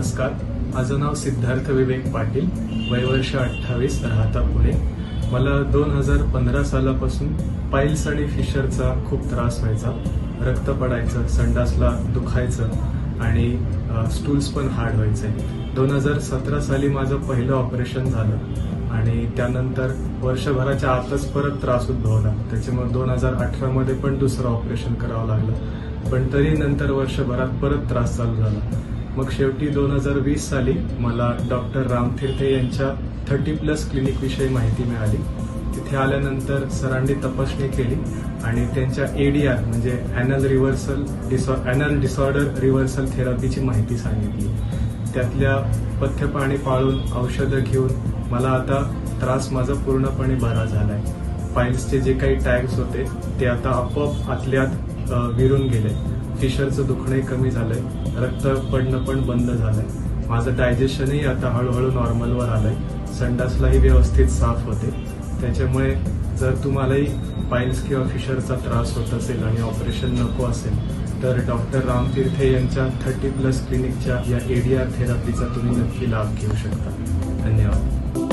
नमस्कार. माझं नाव सिद्धार्थ विवेक पाटील. वयवर्ष अठ्ठावीस राहता पुणे. मला दोन हजार पंधरा सालापासून पाईल्स आणि फिशरचा खूप त्रास व्हायचा. रक्त पडायचं संडासला दुखायचं आणि स्टूल्स पण हार्ड व्हायचे. दोन हजार सतरा साली माझं पहिलं ऑपरेशन झालं आणि त्यानंतर वर्षभराच्या आतच परत त्रास उद्भवला. त्याच्यामुळे दोन हजार अठरामध्ये पण दुसरं ऑपरेशन करावं लागलं. पण तरी नंतर वर्षभरात परत त्रास चालू झाला. मग शेवटी दोन हजार वीस साली मला डॉक्टर रामतीर्थे यांच्या थर्टी प्लस क्लिनिक विषयी माहिती मिळाली. तिथे आल्यानंतर सरांनी तपासणी केली आणि त्यांच्या एडीआर म्हणजे anal reversal डिसॉ anal disorder reversal थेरपीची माहिती सांगितली. त्यातल्या पथ्यपाणी पाळून औषधं घेऊन मला आता त्रास माझा पूर्णपणे बरा झालाय. फाईल्सचे जे काही टॅग्स होते ते आता आपोआप आतल्यात विरून गेले. फिशरचं दुखणंही कमी झालंय. रक्त पडणं पण बंद झालंय. माझं डायजेशनही आता हळूहळू नॉर्मलवर आलंय. संडासलाही व्यवस्थित साफ होते. त्याच्यामुळे जर तुम्हालाही पाईल्स किंवा फिशरचा त्रास होत असेल आणि ऑपरेशन नको असेल तर डॉक्टर रामतीर्थे यांच्या थर्टी प्लस क्लिनिकच्या या एडीआर थेरपीचा तुम्ही नक्की लाभ घेऊ शकता. धन्यवाद.